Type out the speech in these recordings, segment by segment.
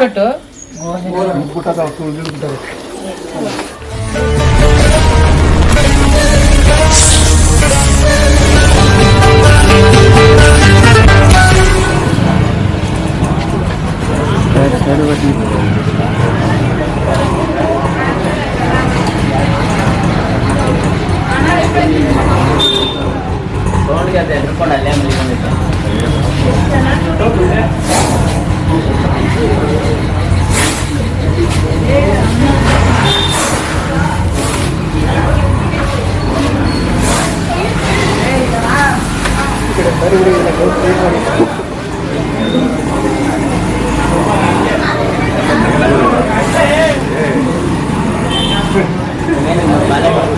Biscuit ತಗೊಂಡಿಗೆ ಅದೇ ಹಿಡ್ಕೊಂಡು ಅಲ್ಲೇ ಮಲಿಕೊಂಡಿದ್ದ Vale,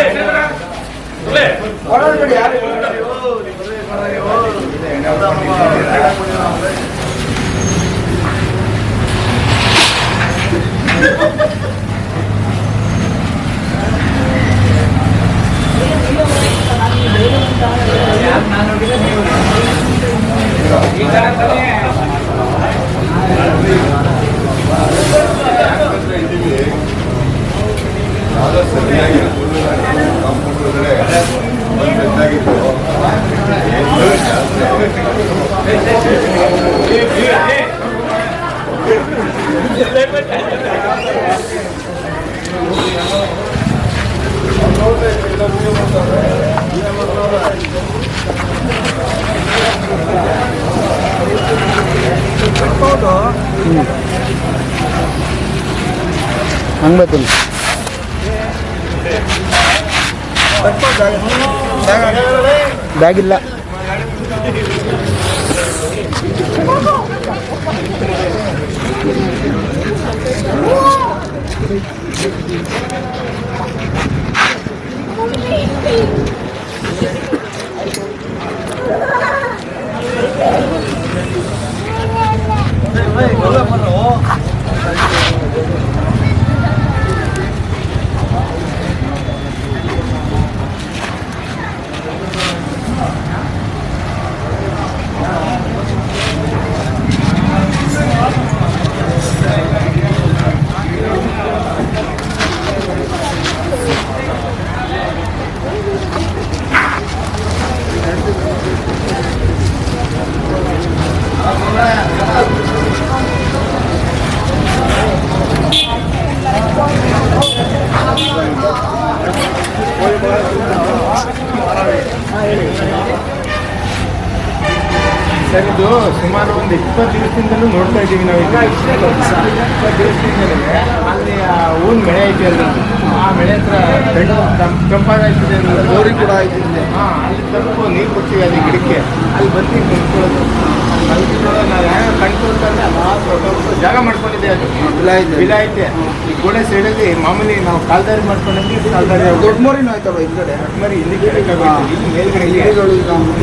ಹಂಗೆ ಬರ್ತೀನಿ ಬ್ಯಾಗ್ ಇಲ್ಲ Beep, beep. ಸರ್ ಇದು ಸುಮಾರು ಒಂದು ಇಪ್ಪತ್ತು ದಿವಸದಿಂದಲೂ ನೋಡ್ತಾ ಇದ್ದೀವಿ ನಾವು ಈಗ ಇಪ್ಪತ್ತು ದಿವಸದಿಂದಲೇ ಅಲ್ಲಿ ಆ ಹೂವಿನ ಬೆಳೆ ಐತಿ ಅಲ್ಲಿ. ಆ ಬೆಳೆ ಹತ್ರ ಬೆಳೆ ತಂಪ್- ತಂಪಾಗ್ತದೆ ಗೋರಿ ಕೂಡ ಆಯ್ತು ಇಲ್ಲಿ. ಹಾಂ ಅಲ್ಲಿ ತಂಪು ನೀರು ಕೊಡ್ತೀವಿ ಅಲ್ಲಿ ಗಿಡಕ್ಕೆ. ಅಲ್ಲಿ ಬಂದು ಕುಂತ್ಕೊಳ್ಳೋದು ಜಾಗ ಮಾಡ್ಕೊಂಡಿದೆ ಅದು ಐತೆ ಈ ಗೋಡೆ ಸೈಡಲ್ಲಿ ಮಾಮೂಲಿ ನಾವು ಕಾಲ್ದಾರಿ ಮಾಡ್ಕೊಂಡಂಗೆ ಕಾಲ್ದಾರಿ ದೊಡ್ಡ ಮೋರಿನೂ ಆಯ್ತವ ಹಿಂದ್ಗಡೆ ಮರಿ ಇಲ್ಲಿ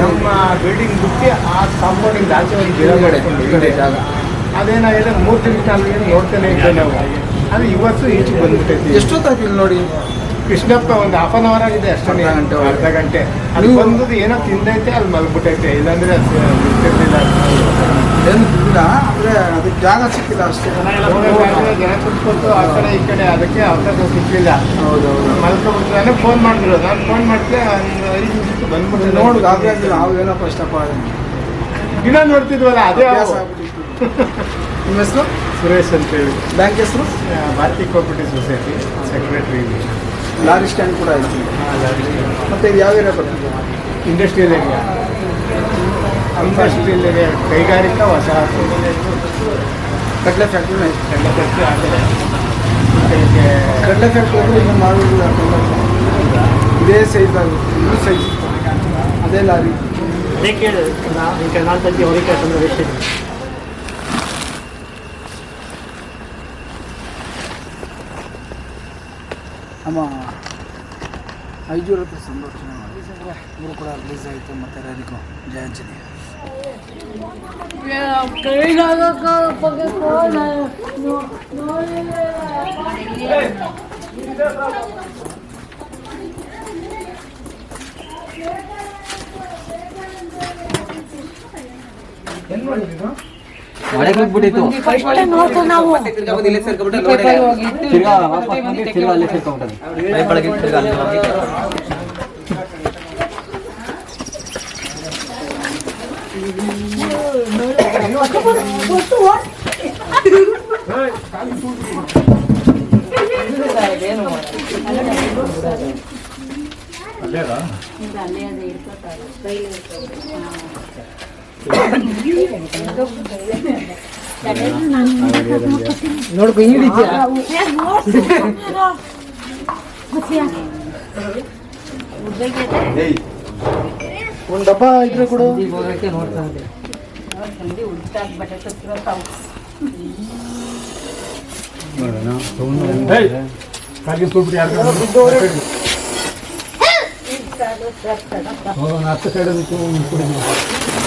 ನಮ್ಮ ಬಿಲ್ಡಿಂಗ್ ಬಿಟ್ಟು ಆ ಕಾಂಪೌಂಡಿಂದ ಆಚೆ ಒಂದು ಗಿಡ. ಜಾಗ. ಅದೇನಾಗಿದೆ ಮೂರು ತಿಂಗಳ ನೋಡ್ತಾನೆ ಇದ್ದೆ ನಾವು ಅದು ಇವತ್ತು ಈಚೆಗೆ ಬಂದ್ಬಿಟ್ಟೈತಿ ಎಷ್ಟೊತ್ತಾಗಿಲ್ಲ ನೋಡಿ ಕೃಷ್ಣಪ್ಪ ಒಂದು ಹಾಫ್ ಅನ್ ಅವರ್ ಆಗಿದೆ ಅಷ್ಟೊಂದು ಗಂಟೆ ಅರ್ಧ ಗಂಟೆ. ಅಲ್ಲಿ ಬಂದದ್ದು ಏನೋ ತಿಂದೈತೆ ಅಲ್ಲಿ ಮಲ್ಬಿಟ್ಟೈತೆ. ಇಲ್ಲಾಂದ್ರೆ ಅದು ಬಿಡ್ತಿರ್ಲಿಲ್ಲ. ಏನು ತಿಂದಿಲ್ಲ ಅಂದ್ರೆ ಅದಕ್ಕೆ ಜಾಗ ಸಿಕ್ಕಿಲ್ಲ ಅಷ್ಟೇ. ಜನ ಕುತ್ಕೊತು ಆ ಕಡೆ ಈ ಕಡೆ ಅದಕ್ಕೆ ಅವಕಾಶ ಸಿಕ್ಕಿಲ್ಲ. ಹೌದು ಮಲ್ಕೊಬಿಟ್ಟು ನಾನು ಫೋನ್ ಮಾಡಿದ್ರು. ನಾನು ಫೋನ್ ಮಾಡಿದೆ ಒಂದು ಐದು ನಿಮಿಷಕ್ಕೆ ಬಂದ್ಬಿಟ್ಟು ನೋಡು ಗಾಬರಿ ನಾವು ನಾವು ಏನಪ್ಪ ಇಷ್ಟಪ್ಪ ದಿನ ನೋಡ್ತಿದ್ವಲ್ಲ ಅದೇ. ನಿಮ್ಮ ಹೆಸರು? ಸುರೇಶ್ ಅಂತ ಹೇಳಿ. ಬ್ಯಾಂಕ್ ಹೆಸರು? Bharatiya cooperative society secretary lorry stand ಕೂಡ ಇದೆ ಮತ್ತೆ ಇದು ಯಾವ ಏರಿಯಾ ಬರ್ತದೆ? ಇಂಡಸ್ಟ್ರಿಯಲ್ ಏರಿಯಾ ಇಂಡಸ್ಟ್ರಿಯಲ್ ಏರಿಯಾ ಕೈಗಾರಿಕಾ ವಸಾಹತು ಕಡಲೆ ಫ್ಯಾಕ್ಟ್ರಿನ ಕಡಲೆ ಫ್ಯಾಕ್ಟ್ರಿ ಆಗಿದೆ. ಕಡಲೆ ಫ್ಯಾಕ್ಟ್ರಿ ಇನ್ನೂ ಮಾಡುವುದಿಲ್ಲ ಇದೇ ಸೈಜ್ ಇನ್ನೂ ಸೈಜ್ ಅದೇ ಲಾರಿ. ಅದಕ್ಕೆ ಈಗ ನಾಲ್ಕು ಅವರಿಗೆ ಸಂದ್ರೆ ನಮ್ಮ ಐಜೂರು ಹತ್ರ ಸಂರಕ್ಷಣೆ ಮಾಡಿ ಇವರು ಕೂಡ ರಿಲೀಸ್ ಆಯಿತು ಮತ್ತು ರೈನಿಕು ಜಯಾಂಜನೇಯ ಏನು ಮಾಡಿದ್ರು ಬಿಟ್ಟಿತ್ತು ತಿರ್ಗಾ ವಾಪಸ್ ಬಂದು ತಿರ್ಗಾ ಅಲ್ಲೇ ಸೇರ್ಕೊಂಡ್ಬಿಟ್ಟದೆ ನೋಡ್ಕೊ ಹಿಡಿದ್ಯಾ ಒಂದು ಡಬ್ಬ ಇದ್ರೆ ಕೊಡು ಹೋಗಕ್ಕೆ ನೋಡ್ತಾ ಇದ್ದೆ ಕಾರ್ಗಿಲ್ ಹೋಗ್ಬಿಟ್ಟು ಯಾರು ಹತ್ತು ಸೈಡ್ ಹೊಡಿತದೆ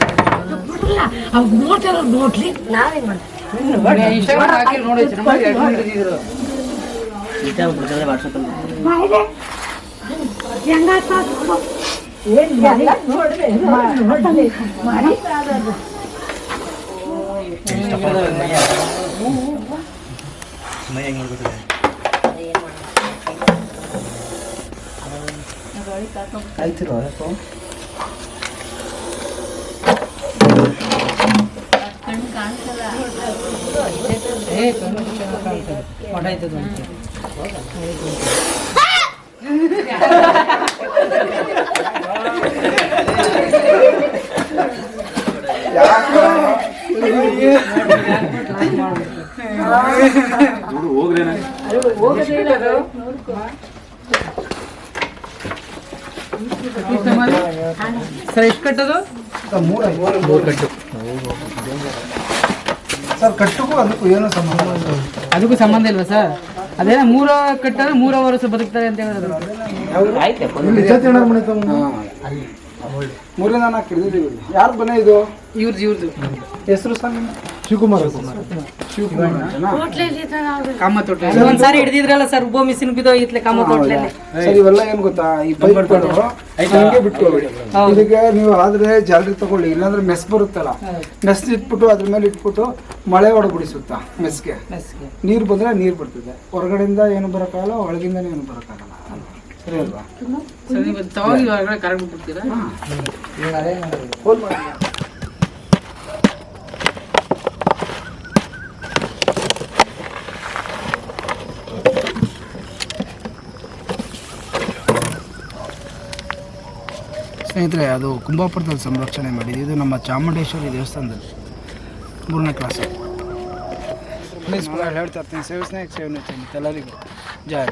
ಹಿಡಿದಿದ್ರು ಏ ಕಣ್ಣು ಚೆನ್ನಾಗ್ ಕಾಣ್ತದೆ. ಮಠ ಆಯ್ತದ ಸರ್ ಎಷ್ಟು ಕಟ್ಟೋದು? ಮೂರು ಕಟ್ಟು ಸರ್ ಕಟ್ಟಕ್ಕೂ ಅದಕ್ಕೂ ಏನೋ ಸಂಬಂಧ ಅದಕ್ಕೂ ಸಂಬಂಧ ಇಲ್ವಾ ಸರ್? ಅದೇನ ಮೂರ ಕಟ್ಟೋದು ಮೂರ ವರ್ಷ ಬದುಕ್ತಾರೆ ಅಂತ ಹೇಳಿದ್ರು ಮೂರನೇ ನಾಲ್ಕು ಹಿಡಿದಿದ್ದೀವಿ ಯಾರು ಮನೆ ಇದು? ಇವ್ರದ್ದು ಇವ್ರದ್ದು ಹೆಸರು ಸರ್ ನಿಮ್ಮ? ಶಿವಕುಮಾರ್ ಒಂದ್ಸಾರಿ ಹಿಡಿದಿದ್ರಲ್ಲ ಸರ್ ಉಬ್ಬ ಮಿಸಿನ್ ಬಿದ್ದೋ ಇತ್ಲೆ ಕಾಮ ತೋಟ್ಲಲ್ಲಿ. ಸರ್ ಇವೆಲ್ಲ ಏನ್ ಗೊತ್ತಾ? ಈ ಪೈಪ್ಗಳು ಹಂಗೆ ಬಿಟ್ಕೋಬೇಡಿ ಇದಕ್ಕೆ ನೀವು ಆದ್ರೆ ಜಾಲರಿ ತಗೊಳ್ಳಿ ಇಲ್ಲಾಂದ್ರೆ ಮೆಸ್ ಬರುತ್ತಲ್ಲ. ಮೆಸ್ ಇಟ್ಬಿಟ್ಟು ಅದ್ರ ಮೇಲೆ ಇಟ್ಬಿಟ್ಟು ಮಳೆ ಹೊಡಬಿಡಿಸುತ್ತಾ ಮೆಸ್ಗೆ? ಮೆಸ್ಗೆ. ನೀರು ಬಂದ್ರೆ ನೀರು ಬರ್ತದೆ. ಹೊರಗಡೆಯಿಂದ ಏನು ಬರೋಕ್ಕಾಗಲ್ಲ ಒಳಗಿಂದ ಏನು ಬರೋಕ್ಕಾಗಲ್ಲ. ಸರಿ ಅಲ್ವಾ? ಸರ್ ನೀವು ತವಾಗಿ ಹೊರಗಡೆ ಕರೆಕ್ಟ್ ಬಿಡ್ತೀರಾ ಸ್ನೇಹಿತರೆ, ಅದು ಕುಂಭಾಪುರದಲ್ಲಿ ಸಂರಕ್ಷಣೆ ಮಾಡಿದ್ದು. ಇದು ನಮ್ಮ ಚಾಮುಂಡೇಶ್ವರಿ ದೇವಸ್ಥಾನದಲ್ಲಿ ಮೂರನೇ ಕ್ಲಾಸ್ ಪ್ಲೀಸ್ ಹೇಳ್ತಾ ಇರ್ತೀನಿ. ಸೇವೆ ಸ್ನೇಹಿತ ಸೇವೆ ಎಲ್ಲರಿಗೂ ಜಯ